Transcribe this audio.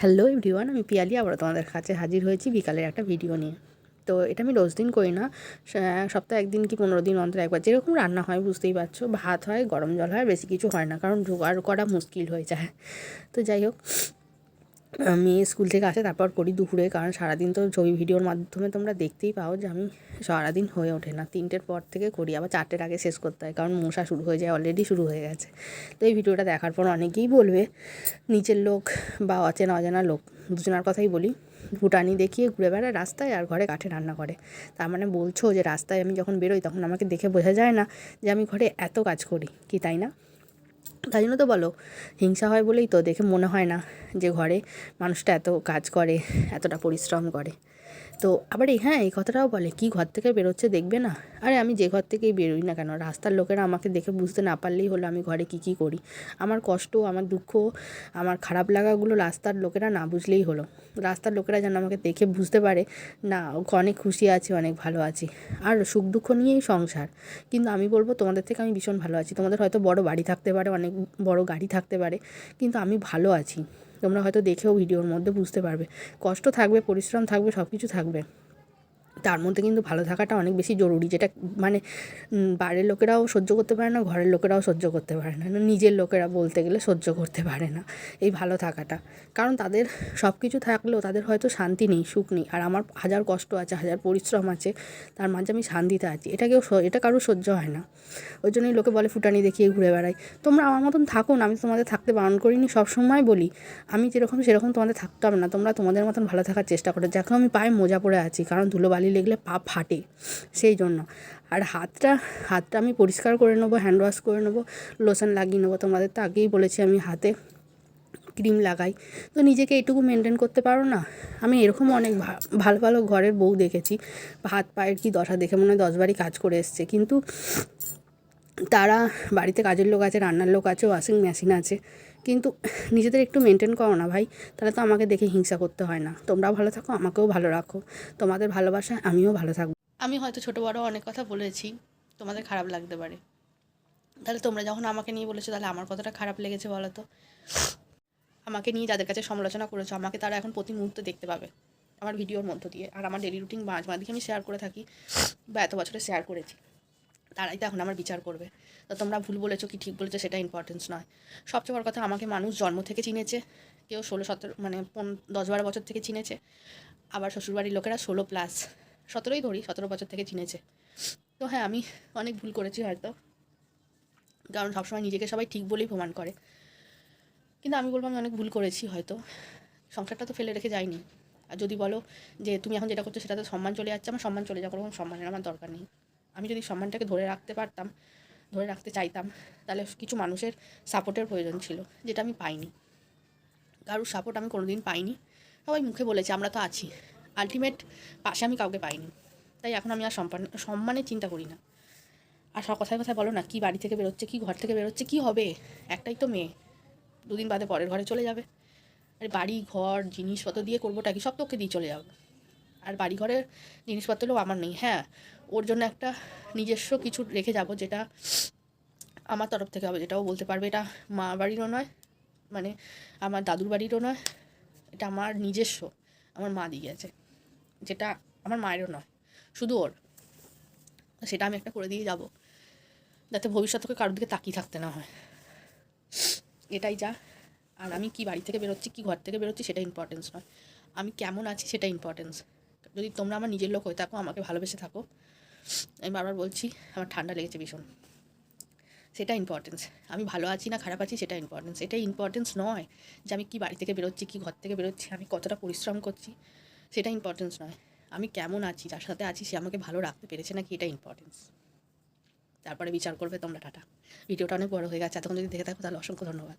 Hello everyone, আমি পিয়ালি, আবার তোমাদের কাছে হাজির হয়েছি বিকালের একটা ভিডিও নিয়ে। তো এটা আমি রোজ দিন করি না সপ্তাহে একদিন কি পনেরো দিন অন্তর একবার। যেরকম রান্না হয়, বুঝতেই পারছ, ভাত হয়, গরম জল হয় বেশি কিছু হয় না, কারণ জোগাড় করা মুশকিল হয়ে যায়। তো যাই হোক আমি স্কুল থেকে আসে, তারপর করি দুপুরে। কারণ সারাদিন তো ছবি ভিডিওর মাধ্যমে তোমরা দেখতেই পাও যে আমি সারাদিন হয়ে ওঠে না। তিনটের পর থেকে করি, আবার চারটের আগে শেষ করতে হয়, কারণ মশা শুরু হয়ে যায় অলরেডি শুরু হয়ে গেছে। তো এই ভিডিওটা দেখার পর অনেকেই বলবে, নিচের লোক বা অচেনা অজানা লোক, দুজনার কথাই বলি। ভুটানি দেখিয়ে ঘুরে বেড়ায় রাস্তায় আর ঘরে কাঠে রান্না করে। তার মানে বলছো যে রাস্তায় আমি যখন বেরোই, তখন আমাকে দেখে বোঝা যায় না যে আমি ঘরে এত কাজ করি। কি, তাই না? তাই জন্য তো বলো, হিংসা হয় বলেই তো দেখে মনে হয় না যে ঘরে মানুষটা এত কাজ করে, এতটা পরিশ্রম করে। তো আবার এই হ্যাঁ এই কথাটাও বলে, কি ঘর থেকে বেরোচ্ছে দেখবে না? আরে, আমি যে ঘর থেকেই বেরোই না কেন? রাস্তার লোকেরা আমাকে দেখে বুঝতে না পারলেই হলো আমি ঘরে কী কী করি? আমার কষ্ট, আমার দুঃখ, আমার খারাপ লাগাগুলো রাস্তার লোকেরা না বুঝলেই হলো। রাস্তার লোকেরা যেন আমাকে দেখে বুঝতে পারে, না, অনেক খুশি আছি, অনেক ভালো আছি। আর সুখ দুঃখ নিয়েই সংসার। কিন্তু আমি বলব, তোমাদের থেকে আমি ভীষণ ভালো আছি। তোমাদের হয়তো বড় বাড়ি থাকতে পারে, অনেক বড় গাড়ি থাকতে পারে, কিন্তু আমি ভালো আছি। তোমরা হয়তো দেখেও ভিডিওর মধ্যে বুঝতে পারবে। কষ্ট থাকবে পরিশ্রম থাকবে সব কিছু থাকবে। তার মধ্যে কিন্তু ভালো থাকাটা অনেক বেশি জরুরি। যেটা মানে বাইরের লোকেরাও সহ্য করতে পারে না, ঘরের লোকেরাও সহ্য করতে পারে না। নিজের লোকেরা বলতে গেলে সহ্য করতে পারে না এই ভালো থাকাটা। কারণ তাদের সব কিছু থাকলেও তাদের হয়তো শান্তি নেই, সুখ নেই। আর আমার হাজার কষ্ট আছে, হাজার পরিশ্রম আছে, তার মাঝে আমি শান্তিতে আছি। এটা কেউ এটা কারোর সহ্য হয় না। ওই জন্যই লোকে বলে, ফুটানি দেখিয়ে ঘুরে বেড়াই। তোমরা আমার মতন থাকো না, আমি তোমাদের থাকতে বারণ করিনি, সব সময় বলি, আমি যেরকম সেরকম তোমাদের থাকতে হবে না। তোমরা তোমাদের মতন ভালো থাকার চেষ্টা করো। দেখো আমি পায়ে মোজা পড়ে আছি, কারণ ধুলোবালি লেগলে পা ফাটে, সেই জন্য। আর হাতটা হাতটা আমি পরিষ্কার করে নেব হ্যান্ড ওয়াশ করে নেব লোশন লাগিয়ে নেব। তোমাদের তো আগেই বলেছি আমি হাতে ক্রিম লাগাই। তো নিজেকে এটুকু মেনটেন করতে পারো না? আমি এরকম অনেক ভালো ভালো ঘরের বউ দেখেছি। হাত পায়ের কি দশা দেখে মনে হয় দশবারই কাজ করে এসছে। কিন্তু তারা বাড়িতে কাজের লোক আছে, রান্নার লোক আছে ওয়াশিং মেশিন আছে। কিন্তু নিজেদের একটু মেনটেন করো না ভাই, তাহলে তো আমাকে দেখে হিংসা করতে হয় না। তোমরাও ভালো থাকো, আমাকেও ভালো রাখো। তোমাদের ভালোবাসায় আমিও ভালো থাকব। আমি হয়তো ছোটো বড়ো অনেক কথা বলেছি, তোমাদের খারাপ লাগতে পারে। তাহলে তোমরা যখন আমাকে নিয়ে বলেছ, তাহলে আমার কতটা খারাপ লেগেছে বলো তো? আমাকে নিয়ে যাদের কাছে সমালোচনা করেছ, আমাকে তারা এখন প্রতি মুহূর্তে দেখতে পাবে। আমার ভিডিওর মধ্য দিয়ে, আর আমার ডেলি রুটিন মাঝ মাঝে আমি শেয়ার করে থাকি, বা এত বছরে শেয়ার করেছি। তারাই তো এখন আমার বিচার করবে। তো তোমরা ভুল বলেছ কি ঠিক বলেছ সেটা ইম্পর্টেন্স নয়। সবচেয়ে বড় কথা আমাকে মানুষ জন্ম থেকে চিনেছে। কেউ ষোলো, সতেরো মানে পন- দশ, বারো বছর থেকে চিনেছে। আবার শ্বশুরবাড়ির লোকেরা ষোলো প্লাস সতেরোই ধরি, সতেরো বছর থেকে চিনেছে। তো হ্যাঁ আমি অনেক ভুল করেছি হয়তো। কারণ সবসময় নিজেকে সবাই ঠিক বলেই প্রমাণ করে। কিন্তু আমি বলব, আমি অনেক ভুল করেছি হয়তো। সংসারটা তো ফেলে রেখে যাইনি। আর যদি বলো যে, তুমি এখন যেটা করছ সেটাতে সম্মান চলে যাচ্ছে, আমার সম্মান চলে যাওয়ার কোনো সম্মানের আমার দরকার নেই। আমি যদি সম্মানটাকে ধরে রাখতে পারতাম, ধরে রাখতে চাইতাম, তাহলে কিছু মানুষের সাপোর্টের প্রয়োজন ছিল, যেটা আমি পাইনি। কারোর সাপোর্ট আমি কোনোদিন পাইনি। সবাই মুখে বলেছে, আমরা তো আছি। আলটিমেট পাশে আমি কাউকে পাইনি। তাই এখন আমি আর সম্মান সম্মানের চিন্তা করি না। আর সব কথায় কথায় বলো না, কি বাড়ি থেকে বেরোচ্ছে, কি ঘর থেকে বেরোচ্ছে, কি হবে? একটাই তো মেয়ে। দুদিন বাদে পরের ঘরে চলে যাবে। আর বাড়ি, ঘর, জিনিসপত্র দিয়ে করবোটা কি? সব তোকে দিয়ে চলে যাবে। আর বাড়ি ঘরের জিনিসপত্রও আমার নেই। হ্যাঁ ওর জন্য একটা নিজস্ব কিছু রেখে যাব যেটা আমার তরফ থেকে হবে, যেটাও বলতে পারবে এটা মা বাড়িরও নয় মানে আমার দাদুর বাড়িরও নয়, এটা আমার নিজস্ব, আমার মা দিয়ে গেছে, যেটা আমার মায়েরও নয়, শুধু ওর। সেটা আমি একটা করে দিয়ে যাব, যাতে ভবিষ্যৎ তোকে কারোর দিকে তাকিয়ে থাকতে না হয়। এটাই যা, আর আমি কি বাড়ি থেকে বেরোচ্ছি, কি ঘর থেকে বেরোচ্ছি সেটা ইম্পর্টেন্স নয়। আমি কেমন আছি সেটা ইম্পর্টেন্স যদি তোমরা আমার নিজের লোক হয়ে থাকো, আমাকে ভালোবেসে থাকো আমি বারবার বলছি, আমার ঠান্ডা লেগেছে ভীষণ। সেটা ইম্পর্টেন্স আমি ভালো আছি না খারাপ আছি, সেটা ইম্পর্টেন্স এটা ইম্পর্টেন্স নয় যে আমি কি বাড়ি থেকে বেরোচ্ছি, কি ঘর থেকে বেরোচ্ছি, আমি কতটা পরিশ্রম করছি, সেটা ইম্পর্টেন্স নয়। আমি কেমন আছি, যার সাথে আছি, সে আমাকে ভালো রাখতে পেরেছে নাকি এটা ইম্পর্টেন্স তারপরে বিচার করবে তোমরা, টাটা। ভিডিওটা অনেক বড় হয়ে গেছে, এতক্ষণ যদি দেখে থাকো তাহলে অসংখ্য ধন্যবাদ।